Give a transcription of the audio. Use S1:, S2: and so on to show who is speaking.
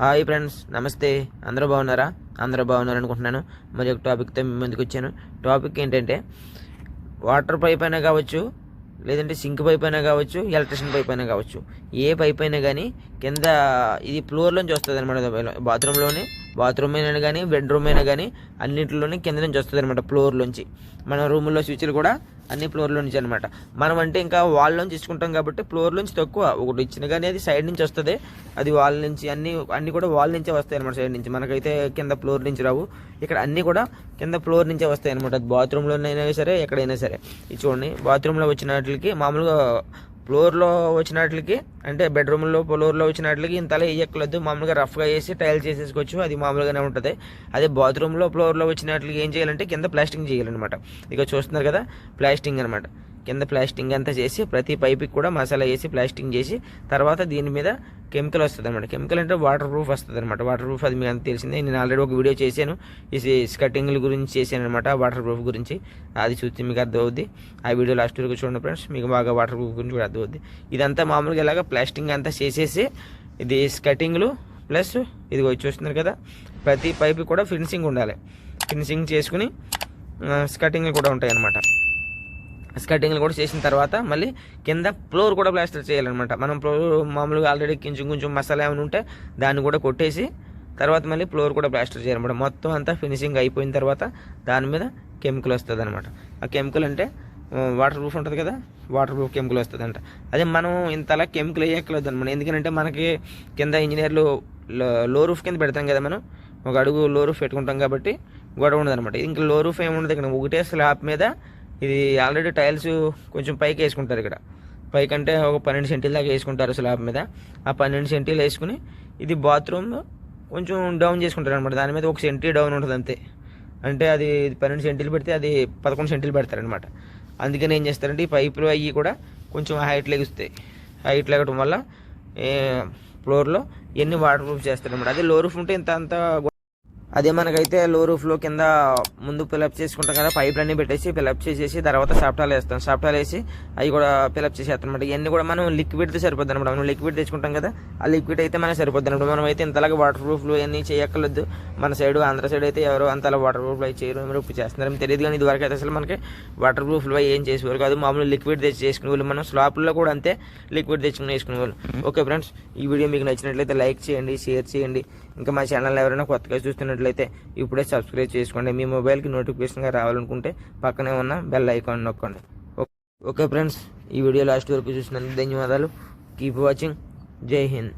S1: Hi friends నమస్తే. అందరూ బాగున్నారా? అందరూ బాగున్నారు అనుకుంటున్నాను మరి ఒక టాపిక్తో మీ ముందుకు వచ్చాను. టాపిక్ ఏంటంటే వాటర్ పైప్ అయినా కావచ్చు లేదంటే సింక్ పైప్ అయినా కావచ్చు ఎలక్ట్రిషియన్ పైప్ అయినా కావచ్చు. ఏ పైప్ అయినా కానీ కింద ఇది ఫ్లోర్లోంచి వస్తుంది అనమాట బాత్రూంలోనే బాత్రూమ్ అయినా కానీ బెడ్రూమ్ అయినా కానీ అన్నింటిలోనే కింద నుంచి వస్తుంది అనమాట ఫ్లోర్లోంచి మన రూముల్లో స్విచ్లు కూడా అన్ని ఫ్లోర్లో నుంచి అనమాట మనం అంటే ఇంకా వాల్ నుంచి ఇచ్చుకుంటాం కాబట్టి ఫ్లోర్ నుంచి తక్కువ. ఒకటి ఇచ్చిన కానీ అది సైడ్ నుంచి వస్తుంది. అది వాల్ నుంచి అన్ని అన్ని కూడా వాల్ నుంచే వస్తాయి అనమాట సైడ్ నుంచి. మనకైతే కింద ఫ్లోర్ నుంచి రావు. ఇక్కడ అన్ని కూడా కింద ఫ్లోర్ నుంచే వస్తాయి అనమాట బాత్రూంలోనైనా సరే ఎక్కడైనా సరే. ఇది చూడండి బాత్రూంలో వచ్చిన వాటికి మామూలుగా ఫ్లోర్లో వచ్చినట్లకి అంటే బెడ్రూమ్లో ఫ్లోర్లో వచ్చినట్లకి ఇంతలా వేయక్కలేదు మామూలుగా రఫ్గా వేసి టైల్స్ చేసేసుకోవచ్చు. అది మామూలుగానే ఉంటుంది. అదే బాత్రూంలో ఫ్లోర్లో వచ్చినట్లకి ఏం చేయాలంటే కింద ప్లాస్టింగ్ చేయాలన్నమాట. ఇక చూస్తున్నారు కదా ప్లాస్టింగ్ అనమాట కింద ప్లాస్టింగ్ అంతా చేసి ప్రతి పైప్కి కూడా మసాలా వేసి ప్లాస్టింగ్ చేసి తర్వాత దీని మీద కెమికల్ వస్తుంది అనమాట కెమికల్ అంటే వాటర్ ప్రూఫ్ వస్తుంది అనమాట వాటర్ ప్రూఫ్ అది మీకు అంత తెలిసిందే. నేను ఆల్రెడీ ఒక వీడియో చేశాను. ఈ స్కటింగ్ల గురించి చేశాను అనమాట వాటర్ ప్రూఫ్ గురించి. అది చూస్తే మీకు అర్థమవుద్ది. ఆ వీడియో లాస్ట్ వరకు చూడండి ఫ్రెండ్స్. మీకు బాగా వాటర్ ప్రూఫ్ గురించి కూడా అర్థమవుద్ది. ఇదంతా మామూలుగా ఇలాగ ప్లాస్టింగ్ అంతా చేసేసి ఇది స్కటింగ్లు ప్లస్ ఇది చూస్తున్నారు కదా ప్రతి పైపు కూడా ఫినిషింగ్ ఉండాలి. ఫినిషింగ్ చేసుకుని స్కటింగ్లు కూడా ఉంటాయి అన్నమాట స్కటింగ్లు కూడా చేసిన తర్వాత మళ్ళీ కింద ఫ్లోర్ కూడా ప్లాస్టర్ చేయాలన్నమాట. మనం ఫ్లోర్ మామూలుగా ఆల్రెడీ కొంచెం కొంచెం మసాలా ఏమైనా ఉంటే దాన్ని కూడా కొట్టేసి తర్వాత మళ్ళీ ఫ్లోర్ కూడా ప్లాస్టర్ చేయాలన్నమాట. మొత్తం అంతా ఫినిషింగ్ అయిపోయిన తర్వాత దాని మీద కెమికల్ వస్తుంది అనమాట ఆ కెమికల్ అంటే వాటర్ ప్రూఫ్ ఉంటుంది కదా? వాటర్ ప్రూఫ్ కెమికల్ వస్తుంది అంట అదే మనం ఇంతలా కెమికల్ వేయక్కలేదు అనమాట ఎందుకంటే మనకి కింద ఇంజనీర్లు లో రూఫ్ కింద పెడతాం కదా మనం? ఒక అడుగు లో రూఫ్ పెట్టుకుంటాం కాబట్టి గొడవ ఉండదు అనమాట ఇంకా లో రూఫ్ ఏముండదు ఇక్కడ. ఒకటే స్లాబ్ మీద ఇది ఆల్రెడీ టైల్స్ కొంచెం పైకి వేసుకుంటారు ఇక్కడ. పైకి అంటే ఒక పన్నెండు సెంటీల దాకా వేసుకుంటారు స్లాబ్ మీద. ఆ పన్నెండు సెంటీలు వేసుకుని ఇది బాత్రూమ్ కొంచెం డౌన్ చేసుకుంటారు అనమాట దాని మీద ఒక సెంటీ డౌన్ ఉంటుంది అంతే. అంటే అది పన్నెండు సెంటీలు పెడితే అది పదకొండు సెంటీలు పెడతారనమాట అందుకని ఏం చేస్తారంటే ఈ పైపులు అవి కూడా కొంచెం హైట్ లెగుస్తాయి హైట్ లెగటం వల్ల ఫ్లోర్లో ఎన్ని వాటర్ ప్రూఫ్ చేస్తారనమాట అదే లో రూఫ్ ఉంటే ఇంత అంత అదే మనకైతే లో రూఫ్లో కింద ముందు ఫిలప్ చేసుకుంటాం కదా పైపులన్నీ పెట్టేసి ఫిలప్ చేసేసి తర్వాత సాఫ్టాలు వేస్తాం. సాఫ్టాలు వేసి అవి కూడా ఫిలప్ చేసేస్తాం అనమాట ఇవన్నీ కూడా మనం లిక్విడ్తో సరిపోద్ది అనమాట మనం లిక్విడ్ తెచ్చుకుంటాం కదా ఆ లిక్విడ్ అయితే మనకు సరిపోద్ది అనమాట మనం అయితే ఇంతలాగా వాటర్ ప్రూఫ్లు ఇవన్నీ చేయక్కర్లేదు. మన సైడ్ ఆంధ్ర సైడ్ అయితే ఎవరు అంతలా వాటర్ ప్రూఫ్లు అవి చేయరు మీరు ఇప్పుడు చేస్తున్నారని తెలియదు కానీ ఇదివరకు అయితే అసలు మనకి వాటర్ ప్రూఫ్లు ఏం చేసేవారు కాదు. మామూలు లిక్విడ్ తెచ్చి చేసుకునే వాళ్ళు మనం స్లాప్లో కూడా అంతే లిక్విడ్ తెచ్చుకుని వేసుకునే వాళ్ళు. ఓకే ఫ్రెండ్స్ ఈ వీడియో మీకు నచ్చినట్లయితే లైక్ చేయండి షేర్ చేయండి. ఇంకా మా ఛానల్ ఎవరైనా కొత్తగా నచ్చినట్లయితే ఇప్పుడే సబ్స్క్రైబ్ చేసుకోండి. మీ మొబైల్కి నోటిఫికేషన్గా రావాలనుకుంటే పక్కనే ఉన్న బెల్ ఐకాన్ నొక్కండి. ఓకే ఫ్రెండ్స్ ఈ వీడియో లాస్ట్ వరకు చూసినందుకు ధన్యవాదాలు. కీప్ వాచింగ్ జై హింద్